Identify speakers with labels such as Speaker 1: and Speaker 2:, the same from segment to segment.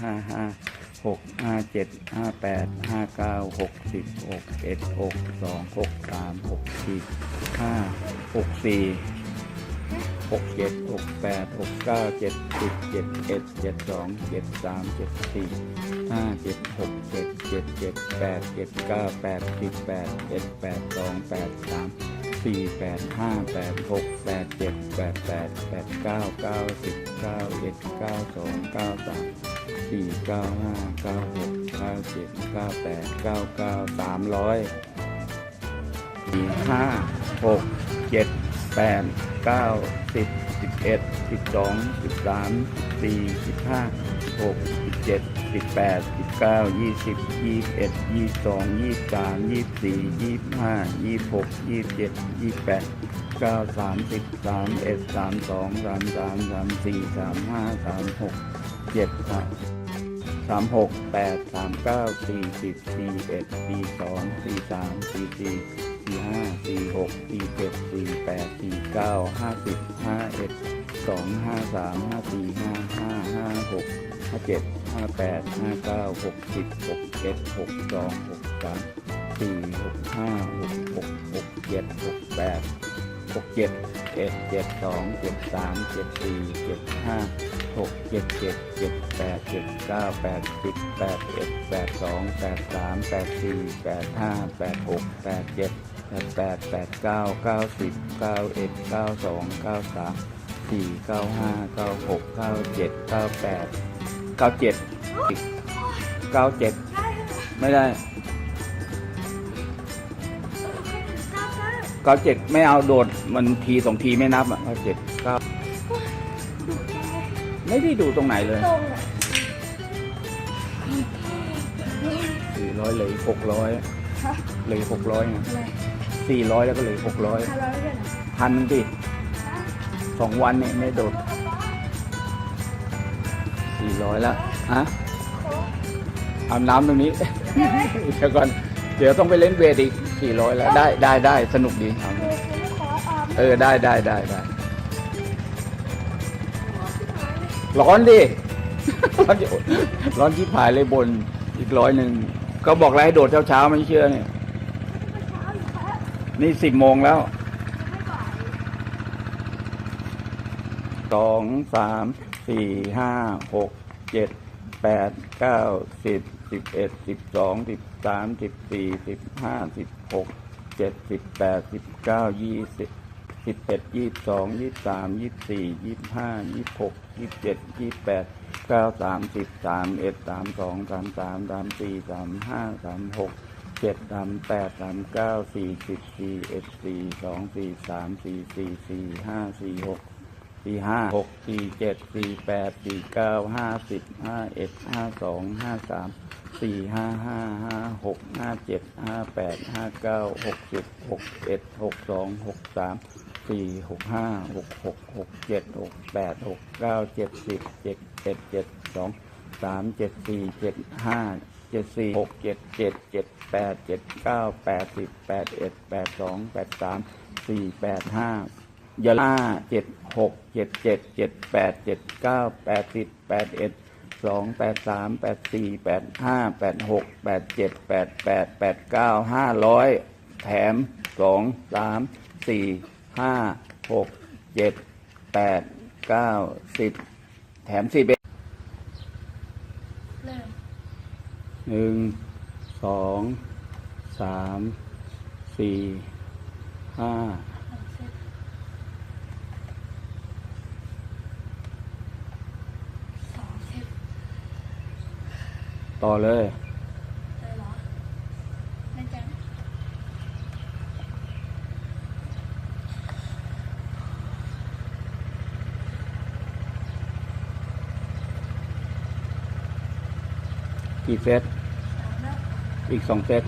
Speaker 1: ห้าห้าหกห้าเจ็ดห้าแปดห้าเก้าหกสิบหกเอ็ดหกสองหกสามหกสี่ห้าหกสี่หกเจ็ดหกแปดหกเก้าเจ็ดสิบเจ็ดเอ็ดเจ็ดสองเจ็ดสามเจ็ดสี่ห้าเจ็ดหกเจ็ดเจ็ดเจ็ดแปดเจ็ดเก้าแปดสิบแปดเอ็ดแปดสองแปดสามสี่แปดห้าแปดหกแปดเจ็ดแปดแปดแปดเก้าเก้าสิบเก้าเอ็ดเก้าสองเก้าสาม สี่เก้าห้าเก้าหกเก้าเจ็ดเก้าแปดเก้าเก้าสามร้อยสี่ห้าหกเจ็ดแปดเก้าสิบสิบเอ็ดสิบสองสิบสามสี่สิบห้าหกสิบเจ็ดสิบแปดสิบเก้ายี่สิบยี่สิบเอ็ดยี่สิบสองยี่สิบสามยี่สิบสี่ยี่สิบห้ายี่สิบหกยี่สิบเจ็ดยี่สิบแปดเก้าสามสิบสามเอ็ดสามสองสามสามสามสี่สามห้าสามหกเจ็ดสาม สามหกแปดสามเก้าสี่สิบสี่เอ็ดสี่สองสี่สามสี่สี่สี่ห้าสี่หกสี่เจ็ดสี่แปดสี่เก้าห้าสิบห้าเอ็ดสองห้าสามห้าสี่ห้าห้าห้าหกห้าเจ็ดห้าแปดห้าเก้าหกสิบหกเอ็ดหกสองหกสามสี่หกห้าหกหกหกเจ็ดหกแปด หกเจ็ดเอ็ดเจ็ดสองเจ็ดสามเจ็ดสี่เจ็ดห้าหกเจ็ดเจ็ดเจ็ดแปดเจ็ดเก้าแปดสิบแปดเอ็ดแปดสองแปดสามแปดสี่แปดห้าแปดหกแปดเจ็ดแปดแปดแปดเก้าเก้าสิบเก้าเอ็ดเก้าสองเก้าสามสี่เก้าห้าเก้าหกเก้าเจ็ดเก้าแปดเก้าเจ็ดเก้าเจ็ดไม่ได้ เก้าเจ็ดไม่เอาโดดมันทีสองทีไม่นับอะเก้าเจ็ดเก้าไม่ได้ดูตรงไหนเลย
Speaker 2: ตรงอะ
Speaker 1: สี่ร้อยเลยหกร้อย
Speaker 2: ฮะ
Speaker 1: เลยหกร้อย
Speaker 2: อะไร
Speaker 1: สี่ร้อยแล้วก็เลยหกร้อย
Speaker 2: ห้าร้อยด้วยนะ
Speaker 1: พันหนึ่งดิสองวันเนี่ยไม่โดดสี่ร้อยแล้วฮะอาบน้ำตรงนี้ เดี๋ยวก่อน เดี๋ยวต้องไปเล่นเวทอีก สี่ร้อยแล้วได้ได้ได้สนุกดีเอา
Speaker 2: เออคุณไม่ขอออม
Speaker 1: เออได้ได้ได้ได้ร้อนดิ ร้อนอยู่ร้อนที่ผายเลยบนอีกร้อยหนึ่งก็บอกแล้วให้โดดเช้าๆไม่เชื่อเนี่ย
Speaker 2: เช้าอยู่ครับ
Speaker 1: นี่สิบโมงแล้ว
Speaker 2: ไม่ก่อน
Speaker 1: สองสามสี่ห้าหกเจ็ดแปดเก้าสิบสิบเอ็ดสิบสองสิบ สามสิบสี่สิบห้าสิบหกเจ็ดสิบแปดสิบเก้ายี่สิบสิบเอ็ดยี่สิบสองยี่สามยี่สี่ยี่ห้ายี่สิบหกยี่เจ็ดยี่แปดเก้าสามสิบสามเอ็ดสามสองสามสามสามสี่สามห้าสามหกเจ็ดสามแปดสามเก้าสี่สิบสี่เอ็ดสี่สองสี่สามสี่สี่สี่ห้าสี่หกสี่ห้าหกสี่เจ็ดสี่แปดสี่เก้าห้าสิบห้าเอ็ดห้าสองห้าสาม สี่ห้าห้าห้าหกห้าเจ็ดห้าแปดห้าเก้าหกสิบหกเอ็ดหกสองหกสามสี่หกห้าหกหกหกเจ็ดหกแปดหกเก้าเจ็ดสิบเจ็ดเอ็ดเจ็ดสองสามเจ็ดสี่เจ็ดห้าเจ็ดสี่หกเจ็ดเจ็ดเจ็ดแปดเจ็ดเก้าแปดสิบแปดเอ็ดแปดสองแปดสามสี่แปดห้ายาห้าเจ็ดหกเจ็ดเจ็ดเจ็ดแปดเจ็ดเก้าแปดสิบแปดเอ็ด สองแปดสามแปดสี่แปดห้าแปดหกแปดเจ็ดแปดแปดแปดเก้าห้าร้อยแถมสองสามสี่ห้าหกเจ็ดแปดเก้าสิบแถมสิบเอ็ด
Speaker 2: เริ่ม
Speaker 1: หนึ่งสองสามสี่ห้า
Speaker 2: สองเซตสองเซต
Speaker 1: ต่อเลยกี่เซตอีกสองเซต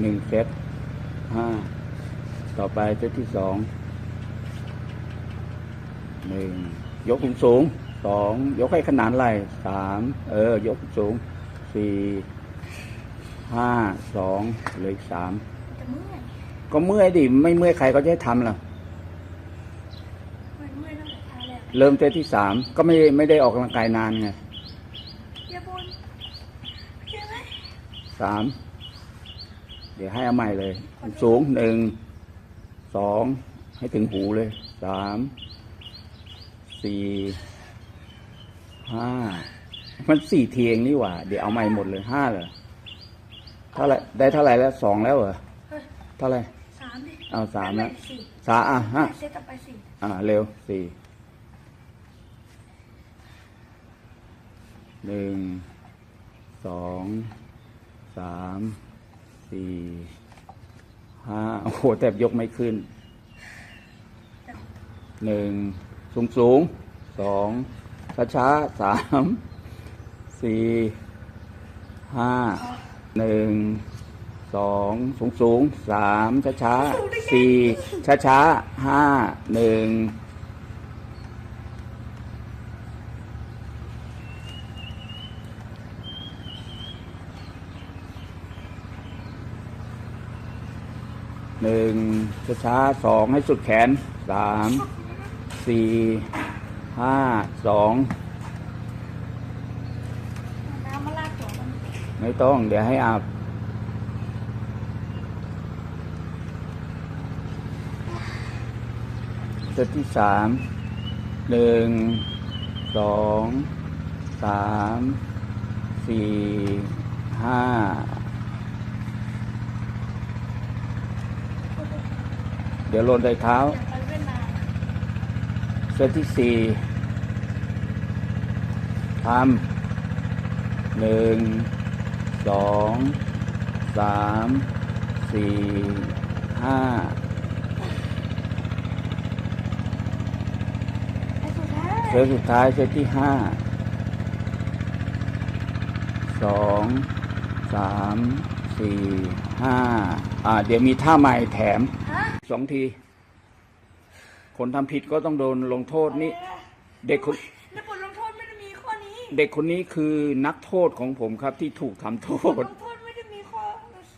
Speaker 1: หนึ่งเซตห้าต่อไปเซตที่สองหนึ่งยกสูงสูงสองยกให้ขนานไหล่สามเออ ยกสูงสี่ห้าสองเหลยสาม
Speaker 2: จะเมื่อย
Speaker 1: ก็เมื่อยดิไม่เมื่อยใครก็จะให้ทำล่ะ
Speaker 2: มันเมื่อยตั้งแต่เช้าแล้ว
Speaker 1: เริ่มเซตที่สามก็ไม่ไม่ได้ออกกำลังกายนานไง
Speaker 2: อย่าบนใช่ไหม
Speaker 1: สาม เดี๋ยวให้เอาใหม่เลยสูงหนึ่งสองให้ถึงหูเลยสามสี่ห้ามันสี่ทีเองนี่หว่า เดี๋ยวเอาใหม่หมดเลยห้าเลยเท่าไหรได้เท่าไหร่แล้วสองแล้วเหรอ
Speaker 2: เฮ้ย
Speaker 1: เท่าไหร่
Speaker 2: สามดิ
Speaker 1: เอาสามแล้ว
Speaker 2: สี่
Speaker 1: สามอะฮะ
Speaker 2: เซตต่อไปสี่
Speaker 1: อ่าเร็วสี่หนึ่งสองสาม สี่ห้าโอ้โหแต่ยกไม่ขึ้นหนึ่งสูงสูงสองช้าช้าสามสี่ห้าหนึ่งสองสูงสูงสามช้าช้าสี่ช้าช้าห้าหนึ่ง หนึ่งช้าช้าสองให้สุดแขนสามสี่ห้าสอง
Speaker 2: น้ำมาลาดตัวมัน
Speaker 1: ไม่ต้อง เดี๋ยวให้อาบเซตที่สามหนึ่งสองสามสี่ห้า เดี๋ยวโลนใส่เท้า
Speaker 2: เวียดนาม
Speaker 1: เซตที่สี่ทำหนึ่งสองสามสี่ห้า
Speaker 2: ไอ้สุดท้าย
Speaker 1: เซตสุดท้ายเซตที่ห้าสองสามสี่ห้าอ่า เดี๋ยวมีท่าใหม่แถม สองที คนทำผิดก็ต้องโดนลงโทษนี่เด็กคน
Speaker 2: ในบทลงโทษไม่ได้มีข้อนี้
Speaker 1: เด็กคนนี้คือนักโทษของผมครับที่ถูกทำโท
Speaker 2: บ
Speaker 1: ษ
Speaker 2: ทลงโทษไม่ได้มีข้อ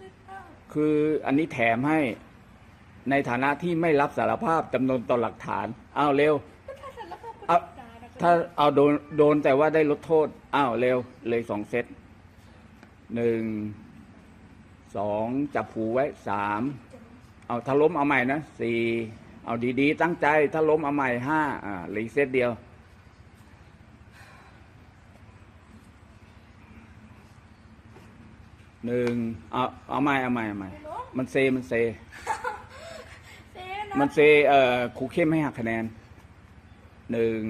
Speaker 2: สิบห้า
Speaker 1: คืออันนี้แถมให้ในฐานะที่ไม่รับสารภาพจำนวนต่อหลักฐาน อ้าวเร็ว
Speaker 2: ก็ถ้าสารภาพก็
Speaker 1: เอา
Speaker 2: ด่านะครับ
Speaker 1: ถ้าเอาโดนโดนแต่ว่าได้ลดโทษ อ้าวเร็วเลยสองเซตหนึ่งสองจับหูไว้สาม เอาถ้าล้มเอาใหม่นะสี่เอาดีๆ ตั้งใจ ถ้าล้มเอาใหม่ห้าอ่าเหลืออกเซตเดียวหนึ่งเอาเอาใหม่เอาใหม่เอาใหม่มันเซมันเซ
Speaker 2: เซนะ
Speaker 1: มันเซเอ่อครูเข้มให้หักคะแนนหนึ่ง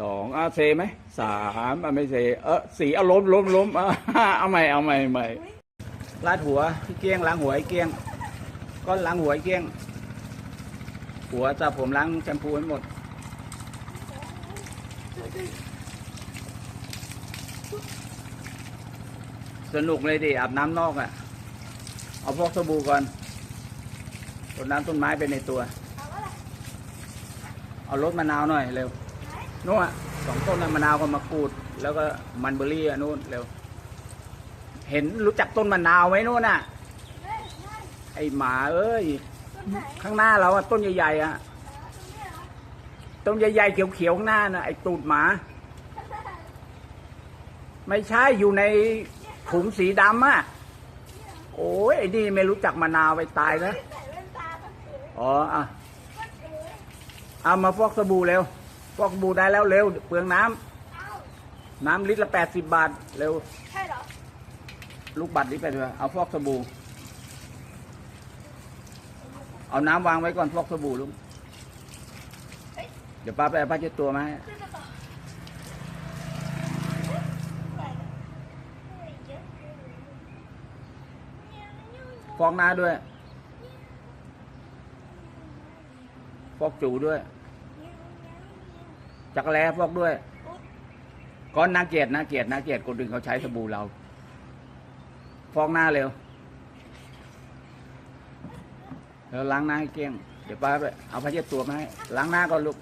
Speaker 1: สองอะเซไหมสามอะไม่เซเออสี่เอาล้มล้มล้มอะเอาใหม่เอาใหม่เอาใหม่ลาดหัวพี่เกี้ยงล้างหัวไอ้เกี้ยง ก้อนล้างหัวไอ้เกี้ยง หัวจับผมล้างแชมพูให้หมด สนุกเลยดิอาบน้ำนอกอะ เอาพวกสบู่ก่อนรดน้ำต้นไม้ไปในตัว
Speaker 2: เอาร
Speaker 1: เอารสมะนาวหน่อยเร็วนู่นอะสองต้นมะนาวกับมะกรูด แล้วก็มันเบอร์รี่อะนู่นเร็ว เห็นรู้จักต้นมะนาวไหมนู่นน่ะ ไอหมาเอ้ย
Speaker 2: ต้นไหน
Speaker 1: ข้างหน้าเราอะต้นใหญ่ๆอะ
Speaker 2: ตรงเนี้ยเหรอ
Speaker 1: ต้นใหญ่ๆเขียวๆข้างหน้าน่ะไอตูดหมา ไม่ใช่อยู่ในถุงสีดำอะโอ้ยไอ้นี่ไม่รู้จักมะนาวไปตายแล้ว
Speaker 2: ใส่แว่นตาก็เอ๋
Speaker 1: อ๋ออะ
Speaker 2: ก็เอ๋
Speaker 1: เอามาฟอกสบู่เร็ว ฟอกสบู่ได้แล้วเร็ว เปลืองน้ำ
Speaker 2: เอ้า
Speaker 1: น้ำลิตรละแปดสิบบาทเร็ว
Speaker 2: ใช่เหรอ
Speaker 1: ลูกบัตรนี้ไปเถอะเอาฟอกสบู่ เอาน้ำวางไว้ก่อนฟอกสบู่ลุง
Speaker 2: เดี๋
Speaker 1: ยวป้าไปเอาผ้าเช็ดตัวมาให้
Speaker 2: ขึ้นม
Speaker 1: ฟอกหน้าด้วย ฟอกจูด้วย จักรแล้ฟอกด้วย ก้อนนาเกลียดนาเกลียดนาเกลียดคนอื่นเขาใช้สบู่เรา ฟอกหน้าเร็ว แล้วล้างหน้าให้เกลี้ยง เดี๋ยวป้าไปเอาผ้าเช็ดตัวมาให้ ล้างหน้าก่อนลูก